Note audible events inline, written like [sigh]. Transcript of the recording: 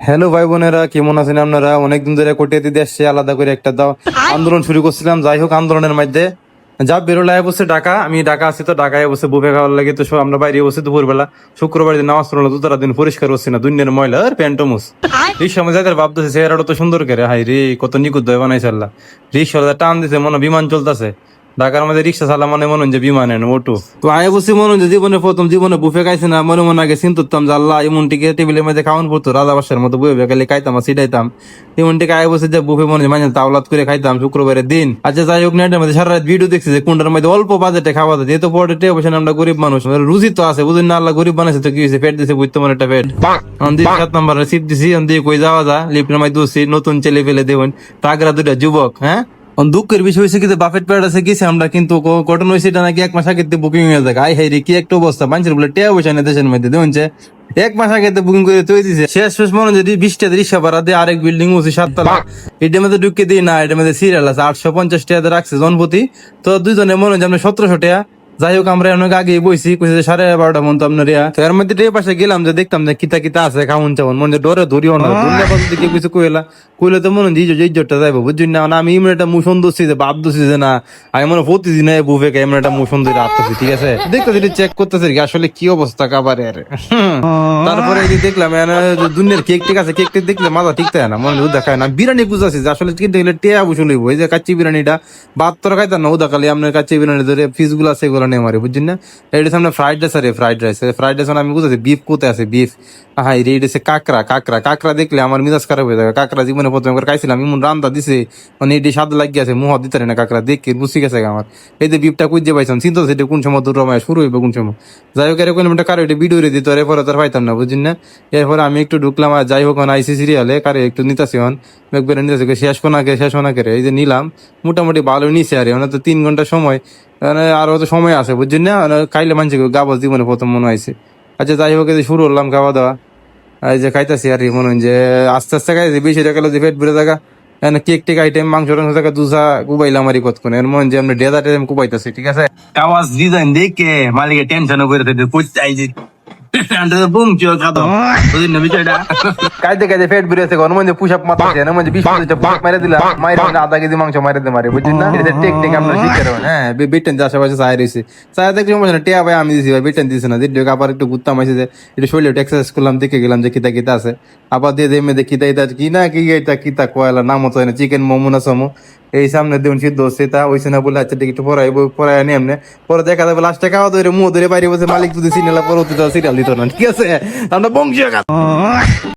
Hello [laughs] ভাই বোনেরা, কেমন আছেন আপনারা? অনেকদিন ধরে কোটিয়াতে দেশে আলাদা করে একটা দাও। আন্দোলন শুরু করছিলাম, যাই হোক, আন্দোলনের মধ্যে। যা বেরোলায় বসে ঢাকা, আমি ঢাকা আছি তো, ঢাকায় বসে বুফে খাওয়ার লাগে। তো সব আমরা বাইরে বসে দুপুরবেলা, শুক্রবার দিন নামাজ পড়ল তো তারা দিন পরিষ্কার হচ্ছে না, দুনিয়ার ময়লা আর প্যান্টমুস রিক্সা মধ্যে যাদের ভাবতেছে চেহারাটা তো সুন্দর করে হাই রে, কত নিকুত দয় বানাইছে আল্লাহ। রিক্সা টান দিছে, মনে বিমান চলতেছে। ঢাকার মধ্যে রিক্সা চালা মানে মনে যে বিমান ওটু তো আয় বসে মনে যে জীবনে প্রথম জীবনে বুফে খাইছে না মনে মনে আগে চিন্তাম যে আল্লাহ এমন টিকে টেবিলের মধ্যে খাওয়ান পড়তো রাজা বাসার মতো বই বেকালে খাইতাম আর সিটাইতাম এমন টিকে আয় বসে যে বুফে মনে মানে তাওলাত করে খাইতাম শুক্রবারের দিন। আচ্ছা যাই হোক নেটের মধ্যে সারা রাত ভিডিও দেখছি যে কোনটার মধ্যে অল্প বাজেটে খাওয়া যায়। যেহেতু পরে টেয়ে বসে আমরা গরিব মানুষ রুচি তো আছে বুঝুন না আল্লাহ গরিব বানাইছে তো কি হয়েছে পেট দিছে বুঝতে মনে একটা পেট। দিয়ে সাত নম্বর সিট দিছি দিয়ে কই যাওয়া যা লিফটের মধ্যে দুসি নতুন ছেলে ফেলে দেবেন। তাগরা দুটা যুবক হ্যাঁ? দুঃখের বিষয় হয়েছে কিন্তু বাফেট প্যাড আছে গেছে আমরা কিন্তু কটন হয়েছে এটা নাকি এক মাস আগে বুকিং হয়ে যায় আই হাই রে, কি একটা অবস্থা। মানুষের বলে টেয়া বসে না দেশের মধ্যে, দেখুন এক মাস আগে বুকিং করে তৈরি দিছে। শেষ শেষ মনে যদি বিশটা রিক্সা ভাড়া দিয়ে, আরেক বিল্ডিং হচ্ছে সাততলা। এটার মধ্যে ঢুকিয়ে দিই না, এটার মধ্যে সিরিয়াল আছে। আটশো পঞ্চাশ টাকা রাখছে জনপতি তো দুইজনে মনে হয় আমরা সতেরোশো টাকা যাই হোক আমরা অনেক আগে বইছি কইছে সাড়ে এগারোটা মন তো আপনার তো এর মধ্যে ট্রে পাশে গেলাম যে দেখতাম যে কিতা কিতা আছে খাউন চাউন মনে ডরে ধরিও না। পাশে দিকে কিছু কইলা। কইলে তো মনে হয় যে ইজ্জত- ইজ্জতটা যাইবো বুঝছি না? না আমি এমন একটা মুসন দোষছি যে বাপ দোষছি যে না আমি মনে প্রতিদিন এই বুফে কে এমন একটা মুসন ধরে আত্মছি ঠিক আছে? দেখতে চেক করতেছি কি আসলে কি অবস্থা কাবারে আরে। তারপরে এই দেখলাম দুনিয়ার কেক টেক আছে কেক টেক দেখলে মাথা ঠিক থাকে না মনে হয় দেখায় না। বিরিয়ানি বুঝাছি যে আসলে কিনতে গেলে টেয়া বসে লইব। এই যে কাচ্চি বিরিয়ানিটা বাদ তোরা খাইতাম না উদা খালি আপনার কাচ্চি বিরিয়ানি ধরে পিসগুলো আছে এগুলো নিয়ে মারি বুঝছেন না? এটা সামনে ফ্রাইড রাইস আরে ফ্রাইড রাইস ফ্রাইড রাইস আমি বুঝাছি বিফ কোথায় আছে? বিফ হ্যাঁ রে হচ্ছে কাকড়া কাকড়া কাকড়া দেখলে আমার মিজাজ খারাপ হয়ে যাবে। কাকড়া জীবনে প্রথমে একবার খাইছিলাম এমন রান্দা দিছে মানে এটি স্বাদ লাগিয়ে আছে মুহ দিতে না কাকড়া, দেখে বুঝি গেছে আমার। এই যে বিফটা কুইজে পাইছিলাম চিন্তা এটা কোন সময় দুর্গমায় শুরু হইবে কোন সময়। যাই হোক, এরকম একটা কারও এটা ভিডিও দিত, এরপরে তার পাইতাম না, বুঝছেন না? এরপরে আমি একটু ঢুকলাম, আর যাই হোক আইসি সিরিয়ালে কারে একটু নিতাছি হন একবারে নিতেছি, শেষ কোনা কে, শেষ কোনা করে এই যে নিলাম, মোটামুটি ভালো নিছে আর মানে তো তিন ঘণ্টা সময় আরও তো সময় আছে, বুঝছেন না? খাইলে মানুষ গাবো জীবনে প্রথম মনে হয়েছে। আচ্ছা যাই হোক শুরু করলাম খাওয়া দাওয়া এই যে খাইতেছি আর মনে হয় যে আস্তে আস্তে খাইছি বেশি টাকা যে পেট ভরে থাকা। কেক টেক আইটেম, মাংস টাংস থাকা দুসা কুবাইলাম আর কত এর মনে যে আমরা ডেজার্ট আইটেম কুবাইতেছি, ঠিক আছে? আওয়াজ ডিজাইন দেখে, মালিকের টেনশন করে থাকে কইতে বুম চিও খাদো। বুঝলি না বিষয়টা? কাইতে কাইতে পেট ভরে আছে পুশ আপ মারতেছে এর মধ্যে বিশ পঁচিশটা পুশ মারে দিলাম মাইরে আধা কেজি মাংস মারে দিতে মারে বুঝছেন না? এটা টেক টেক আমরা শিখতে পারবেন হ্যাঁ বেটেন যে আশেপাশে চাই রয়েছে। চাই দেখতে সমস্যা না টিয়া ভাই আমি দিছি ভাই বেটেন দিছে না। দিদি আবার একটু যে একটু শরীরে এক্সারসাইজ করলাম দেখে গেলাম যে কিতা কিতা আছে। আবার দিয়ে দেখি কি না কি এটা কিতা কয়লা নাম হতো না। চিকেন মোমো না সমো এই সামনে দেউন সিদ্ধ হচ্ছে তা ওই না বলে আচ্ছা টিকিট পড়াই পড়াই আনি এমনি। পরে দেখা যাবে লাস্টে খাওয়া ধরে মুহ ধরে বাইরে বসে মালিক যদি সিনেলা পরে সিরিয়াল দিত না, ঠিক আছে? আমরা বংশীয়